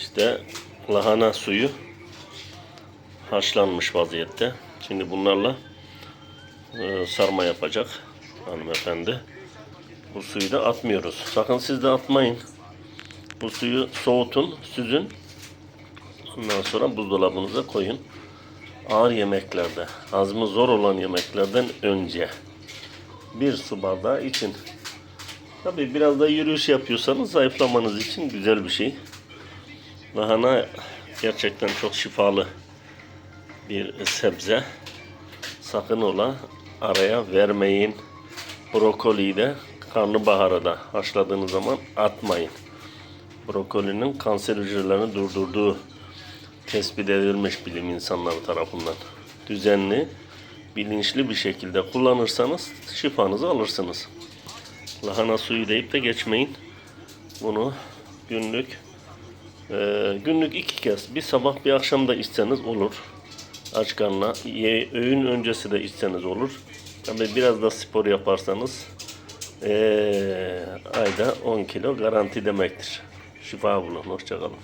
İşte lahana suyu haşlanmış vaziyette. Şimdi bunlarla e, sarma yapacak hanımefendi. Bu suyu da atmıyoruz. Sakın siz de atmayın. Bu suyu soğutun, süzün. Ondan sonra buzdolabınıza koyun. Ağır yemeklerde, hazmı zor olan yemeklerden önce bir su bardağı için. Tabii biraz da yürüyüş yapıyorsanız zayıflamanız için güzel bir şey. Lahana gerçekten çok şifalı bir sebze. Sakın ola araya vermeyin. Brokoliyi de karnabaharı da haşladığınız zaman atmayın. Brokolinin kanser hücrelerini durdurduğu tespit edilmiş bilim insanları tarafından. Düzenli, bilinçli bir şekilde kullanırsanız şifanızı alırsınız. Lahana suyu deyip de geçmeyin. Bunu günlük e, günlük iki kez bir sabah bir akşam da içseniz olur. Aç karnına ye, öğün öncesi de içseniz olur. Tabii biraz da spor yaparsanız e, ayda 10 kilo garanti demektir. Şifa bulun. Hoşçakalın.